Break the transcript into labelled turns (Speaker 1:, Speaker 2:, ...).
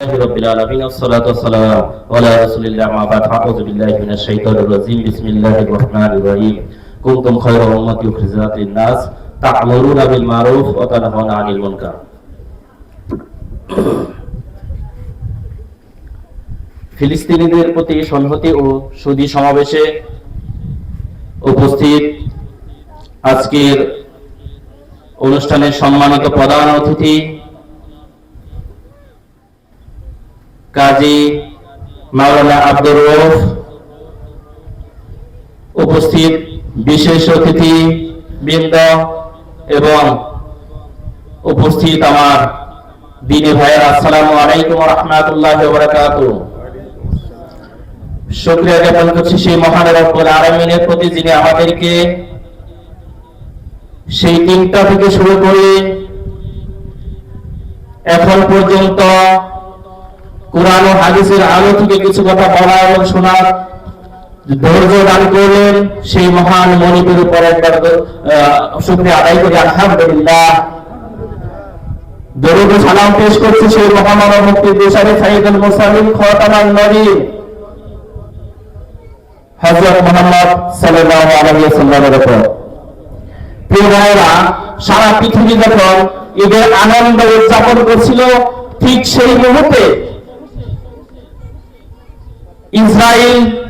Speaker 1: لله رب العالمين والصلاة والسلام على رسول الله ما بعد أعوذ بالله من الشيطان الرجيم بسم الله الرحمن الرحيم كنتم خير أمة أخرجت للناس تأمرون بالمعروف وتنهون عن المنكر ফিলিস্তিনিদের প্রতি সংহতি ও সুদী সমাবেশে উপস্থিত আজকের অনুষ্ঠানের সম্মানিত প্রধান অতিথি কাজী মাওলানা আব্দুর রৌফ উপস্থিত বিশেষ অতিথি বৃন্দ এবং উপস্থিত আমার দিনী ভাইয়ের, আসসালামু আলাইকুম রহমতুল্লাহ বারাকাতু। শুক্রিয়া জ্ঞাপন করছি সেই মহান রব্বুল আলমিনের প্রতি যিনি আমাদেরকে সেই তিনটা থেকে শুরু করে এখন পর্যন্ত কোরআন ও হাদিসের আলো থেকে কিছু কথা বলা এবং শোনার ধৈর্য দান করলেন সেই মহান মনিবের উপর একবার শুক্রিয়া আদায় করি, আলহামদুলিল্লাহ। দরুদ সালাম পেশ সেই মহামানব মুক্তি সাইদুল মুসালিম খতামান নবী সাল্লাল্লাহু আলাইহি ওয়াসাল্লামের উপর। প্রিয় ভাইরা সারা পৃথিবী যখন ঈদের আনন্দ উদযাপন করছিল, ঠিক সেই মুহূর্তে israel